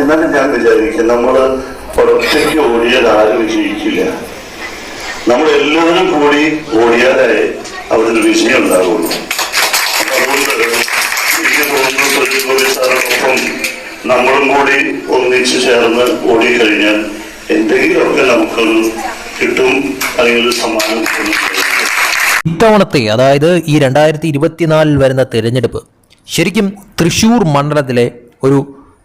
എന്നാലും ഞാൻ വിചാരിക്കും. നമ്മൾ ഒറ്റയ്ക്ക് ഓടിയാൽ ആരും വിജയിക്കില്ല. നമ്മൾ എല്ലാവരും കൂടി ഓടിയാലേ അവിടെ വിജയം സാറിനൊപ്പം നമ്മളും കൂടി ഒന്നിച്ചു ചേർന്ന് ഓടിക്കഴിഞ്ഞാൽ എന്തെങ്കിലുമൊക്കെ നമുക്കൊരു കിട്ടും അല്ലെങ്കിൽ ഒരു സമ്മാനം ഇത്തവണത്തെ അതായത് ഈ രണ്ടായിരത്തി ഇരുപത്തിനാലിൽ വരുന്ന തിരഞ്ഞെടുപ്പ് ശരിക്കും തൃശൂർ മണ്ഡലത്തിലെ ഒരു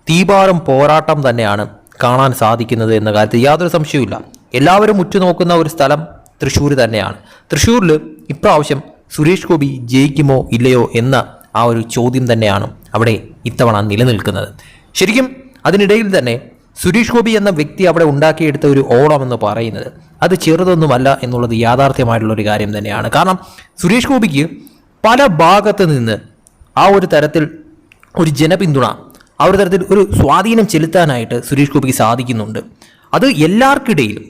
തീപാറും പോരാട്ടം തന്നെയാണ് കാണാൻ സാധിക്കുന്നത് എന്ന കാര്യത്തിൽ യാതൊരു സംശയവുമില്ല. എല്ലാവരും ഉറ്റുനോക്കുന്ന ഒരു സ്ഥലം തൃശ്ശൂർ തന്നെയാണ്. തൃശ്ശൂരിൽ ഇപ്രാവശ്യം സുരേഷ് ഗോപി ജയിക്കുമോ ഇല്ലയോ എന്ന ആ ഒരു ചോദ്യം തന്നെയാണ് അവിടെ ഇത്തവണ നിലനിൽക്കുന്നത്. ശരിക്കും അതിനിടയിൽ തന്നെ സുരേഷ് ഗോപി എന്ന വ്യക്തി അവിടെ ഉണ്ടാക്കിയെടുത്ത ഒരു ഓളം എന്ന് പറയുന്നത് അത് ചെറുതൊന്നുമല്ല എന്നുള്ളത് യാഥാർത്ഥ്യമായിട്ടുള്ള ഒരു കാര്യം തന്നെയാണ്. കാരണം സുരേഷ് ഗോപിക്ക് പല ഭാഗത്ത് നിന്ന് ആ ഒരു തരത്തിൽ ഒരു ജനപിന്തുണ ആ ഒരു തരത്തിൽ ഒരു സ്വാധീനം ചെലുത്താനായിട്ട് സുരേഷ് ഗോപിക്ക് സാധിക്കുന്നുണ്ട്. അത് എല്ലാവർക്കിടയിലും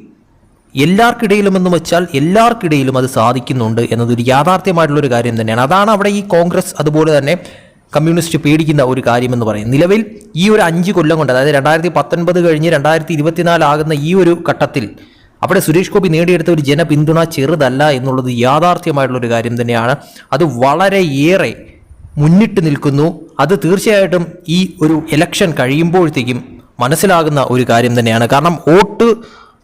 എല്ലാവർക്കിടയിലും എന്ന് വെച്ചാൽ എല്ലാവർക്കിടയിലും അത് സാധിക്കുന്നുണ്ട് എന്നതൊരു യാഥാർത്ഥ്യമായിട്ടുള്ള ഒരു കാര്യം തന്നെയാണ്. അതാണ് അവിടെ ഈ കോൺഗ്രസ് അതുപോലെ തന്നെ കമ്മ്യൂണിസ്റ്റ് പേടിക്കുന്ന ഒരു കാര്യമെന്ന് പറയും നിലവിൽ ഈ ഒരു അഞ്ച് കൊല്ലം കൊണ്ട് അതായത് രണ്ടായിരത്തി പത്തൊൻപത് കഴിഞ്ഞ് രണ്ടായിരത്തി ഇരുപത്തിനാലാകുന്ന ഈ ഒരു ഘട്ടത്തിൽ അവിടെ സുരേഷ് ഗോപി നേടിയെടുത്ത ഒരു ജനപിന്തുണ ചെറുതല്ല എന്നുള്ളത് യാഥാർത്ഥ്യമായിട്ടുള്ളൊരു കാര്യം തന്നെയാണ്. അത് വളരെയേറെ മുന്നിട്ട് നിൽക്കുന്നു. അത് തീർച്ചയായിട്ടും ഈ ഒരു ഇലക്ഷൻ കഴിയുമ്പോഴത്തേക്കും മനസ്സിലാകുന്ന ഒരു കാര്യം തന്നെയാണ്. കാരണം വോട്ട്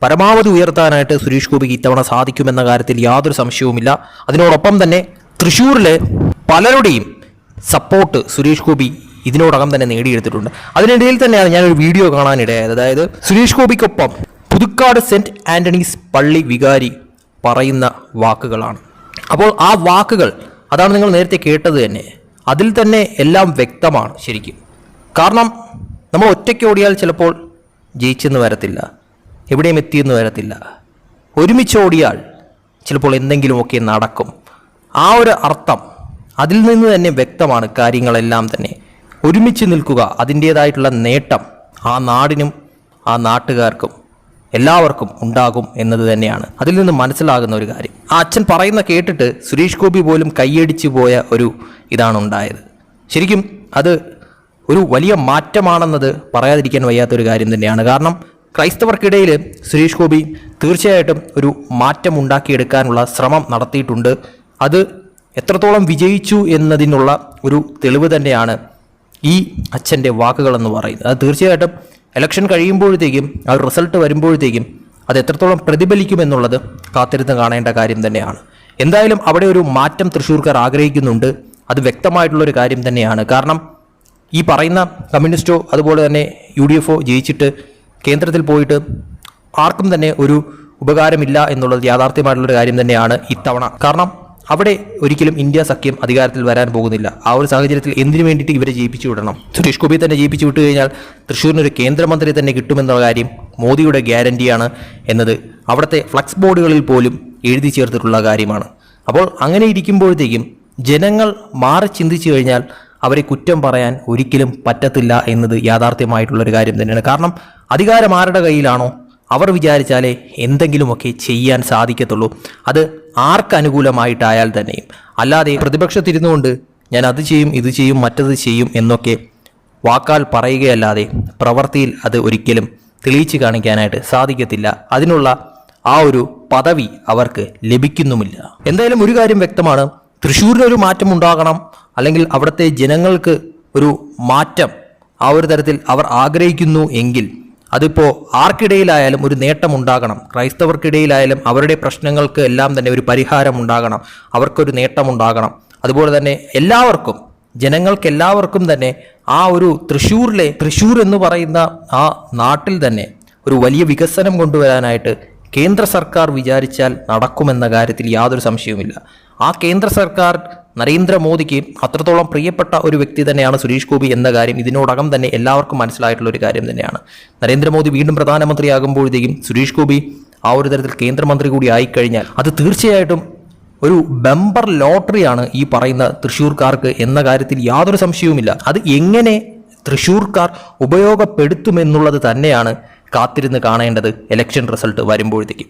പരമാവധി ഉയർത്താനായിട്ട് സുരേഷ് ഗോപിക്ക് ഇത്തവണ സാധിക്കുമെന്ന കാര്യത്തിൽ യാതൊരു സംശയവുമില്ല. അതിനോടൊപ്പം തന്നെ തൃശ്ശൂരിലെ പലരുടെയും സപ്പോർട്ട് സുരേഷ് ഗോപി ഇതിനോടകം തന്നെ നേടിയെടുത്തിട്ടുണ്ട്. അതിനിടയിൽ തന്നെയാണ് ഞാനൊരു വീഡിയോ കാണാനിടയായത്. അതായത് സുരേഷ് ഗോപിക്കൊപ്പം പുതുക്കാട് സെന്റ് ആന്റണീസ് പള്ളി വികാരി പറയുന്ന വാക്കുകളാണ്. അപ്പോൾ ആ വാക്കുകൾ അതാണ് നിങ്ങൾ നേരത്തെ കേട്ടത് തന്നെ. അതിൽ തന്നെ എല്ലാം വ്യക്തമാണ് ശരിക്കും. കാരണം നമ്മൾ ഒറ്റയ്ക്ക് ഓടിയാൽ ചിലപ്പോൾ ജയിച്ചെന്ന് വരത്തില്ല എവിടെയും എത്തിയെന്ന് വരത്തില്ല. ഒരുമിച്ച് ഓടിയാൽ ചിലപ്പോൾ എന്തെങ്കിലുമൊക്കെ നടക്കും. ആ ഒരു അർത്ഥം അതിൽ നിന്ന് തന്നെ വ്യക്തമാണ് കാര്യങ്ങളെല്ലാം തന്നെ. ഒരുമിച്ച് നിൽക്കുക അതിന്റേതായിട്ടുള്ള നേട്ടം ആ നാടിനും ആ നാട്ടുകാർക്കും. എല്ലാവർക്കും ഉണ്ടാകും എന്നത് തന്നെയാണ്. അതിൽ നിന്ന് മനസ്സിലാകുന്ന ഒരു കാര്യം. ആ അച്ഛൻ പറയുന്ന കേട്ടിട്ട് സുരേഷ് ഗോപി പോലും കൈയടിച്ചു പോയ ഒരു ഇതാണ് ഉണ്ടായത്. ശരിക്കും അത് ഒരു വലിയ മാറ്റമാണെന്നത് പറയാതിരിക്കാൻ വയ്യാത്തൊരു കാര്യം തന്നെയാണ്. കാരണം ക്രൈസ്തവർക്കിടയിൽ സുരേഷ് ഗോപി തീർച്ചയായിട്ടും ഒരു മാറ്റം ഉണ്ടാക്കിയെടുക്കാനുള്ള ശ്രമം നടത്തിയിട്ടുണ്ട്. അത് എത്രത്തോളം വിജയിച്ചു എന്നതിനുള്ള ഒരു തെളിവ് തന്നെയാണ് ഈ അച്ഛന്റെ വാക്കുകളെന്ന് പറയുന്നത്. അത് തീർച്ചയായിട്ടും ഇലക്ഷൻ കഴിയുമ്പോഴത്തേക്കും ആ റിസൾട്ട് വരുമ്പോഴത്തേക്കും അത് എത്രത്തോളം പ്രതിഫലിക്കുമെന്നുള്ളത് കാത്തിരുന്ന് കാണേണ്ട കാര്യം തന്നെയാണ്. എന്തായാലും അവിടെ ഒരു മാറ്റം തൃശ്ശൂർക്കാർ ആഗ്രഹിക്കുന്നുണ്ട്. അത് വ്യക്തമായിട്ടുള്ള ഒരു കാര്യം തന്നെയാണ്. കാരണം ഈ പറയുന്ന കമ്മ്യൂണിസ്റ്റോ അതുപോലെ തന്നെ യു ഡി എഫോ ജയിച്ചിട്ട് കേന്ദ്രത്തിൽ പോയിട്ട് ആർക്കും തന്നെ ഒരു ഉപകാരമില്ല എന്നുള്ളത് യാഥാർത്ഥ്യമായിട്ടുള്ളൊരു കാര്യം തന്നെയാണ് ഇത്തവണ. കാരണം അവിടെ ഒരിക്കലും ഇന്ത്യ സഖ്യം അധികാരത്തിൽ വരാൻ പോകുന്നില്ല. ആ ഒരു സാഹചര്യത്തിൽ എന്തിനു വേണ്ടിയിട്ട് ഇവരെ ജയിപ്പിച്ചു വിടണം? സുരേഷ് ഗോപി തന്നെ ജയിപ്പിച്ചു വിട്ടു കഴിഞ്ഞാൽ തൃശ്ശൂരിനൊരു കേന്ദ്രമന്ത്രി തന്നെ കിട്ടുമെന്ന കാര്യം മോദിയുടെ ഗ്യാരണ്ടിയാണ് എന്നത് അവിടുത്തെ ഫ്ലക്സ് ബോർഡുകളിൽ പോലും എഴുതി ചേർത്തിട്ടുള്ള കാര്യമാണ്. അപ്പോൾ അങ്ങനെ ഇരിക്കുമ്പോഴത്തേക്കും ജനങ്ങൾ മാറി ചിന്തിച്ചു കഴിഞ്ഞാൽ അവരെ കുറ്റം പറയാൻ ഒരിക്കലും പറ്റത്തില്ല എന്നത് യാഥാർത്ഥ്യമായിട്ടുള്ളൊരു കാര്യം തന്നെയാണ്. കാരണം അധികാരം ആരുടെ കയ്യിലാണോ? അവർ വിചാരിച്ചാലേ എന്തെങ്കിലുമൊക്കെ ചെയ്യാൻ സാധിക്കത്തുള്ളൂ. അത് ആർക്കനുകൂലമായിട്ടായാൽ തന്നെയും. അല്ലാതെ പ്രതിപക്ഷത്തിരുന്നുകൊണ്ട് ഞാൻ അത് ചെയ്യും ഇത് ചെയ്യും മറ്റത് ചെയ്യും എന്നൊക്കെ വാക്കാൽ പറയുകയല്ലാതെ പ്രവൃത്തിയിൽ അത് ഒരിക്കലും തെളിയിച്ചു കാണിക്കാനായിട്ട് സാധിക്കത്തില്ല. അതിനുള്ള ആ ഒരു പദവി അവർക്ക് ലഭിക്കുന്നുമില്ല. എന്തായാലും ഒരു കാര്യം വ്യക്തമാണ്. തൃശ്ശൂരിനൊരു മാറ്റം ഉണ്ടാകണം. അല്ലെങ്കിൽ അവിടുത്തെ ജനങ്ങൾക്ക് ഒരു മാറ്റം ആ ഒരു തരത്തിൽ അവർ ആഗ്രഹിക്കുന്നു എങ്കിൽ അതിപ്പോൾ ആർക്കിടയിലായാലും ഒരു നേട്ടം ഉണ്ടാകണം ക്രൈസ്തവർക്കിടയിലായാലും അവരുടെ പ്രശ്നങ്ങൾക്ക് എല്ലാം തന്നെ ഒരു പരിഹാരം ഉണ്ടാകണം അവർക്കൊരു നേട്ടം ഉണ്ടാകണം അതുപോലെ തന്നെ എല്ലാവർക്കും ജനങ്ങൾക്ക് എല്ലാവർക്കും തന്നെ ആ ഒരു തൃശ്ശൂരിലെ തൃശ്ശൂർ എന്ന് പറയുന്ന ആ നാട്ടിൽ തന്നെ ഒരു വലിയ വികസനം കൊണ്ടുവരാനായിട്ട് കേന്ദ്ര സർക്കാർ വിചാരിച്ചാൽ നടക്കുമെന്ന കാര്യത്തിൽ യാതൊരു സംശയവുമില്ല. ആ കേന്ദ്ര സർക്കാർ നരേന്ദ്രമോദിക്ക് അത്രത്തോളം പ്രിയപ്പെട്ട ഒരു വ്യക്തി തന്നെയാണ് സുരേഷ് ഗോപി എന്ന കാര്യം ഇതിനോടകം തന്നെ എല്ലാവർക്കും മനസ്സിലായിട്ടുള്ള ഒരു കാര്യം തന്നെയാണ്. നരേന്ദ്രമോദി വീണ്ടും പ്രധാനമന്ത്രിയാകുമ്പോഴത്തേക്കും സുരേഷ് ഗോപി ആ ഒരു തരത്തിൽ കേന്ദ്രമന്ത്രി കൂടി ആയിക്കഴിഞ്ഞാൽ അത് തീർച്ചയായിട്ടും ഒരു ബമ്പർ ലോട്ടറിയാണ് ഈ പറയുന്ന തൃശ്ശൂർക്കാർക്ക് എന്ന കാര്യത്തിൽ യാതൊരു സംശയവുമില്ല. അത് എങ്ങനെ തൃശ്ശൂർക്കാർ ഉപയോഗപ്പെടുത്തുമെന്നുള്ളത് തന്നെയാണ് കാത്തിരുന്ന് കാണേണ്ടത് ഇലക്ഷൻ റിസൾട്ട് വരുമ്പോഴത്തേക്കും.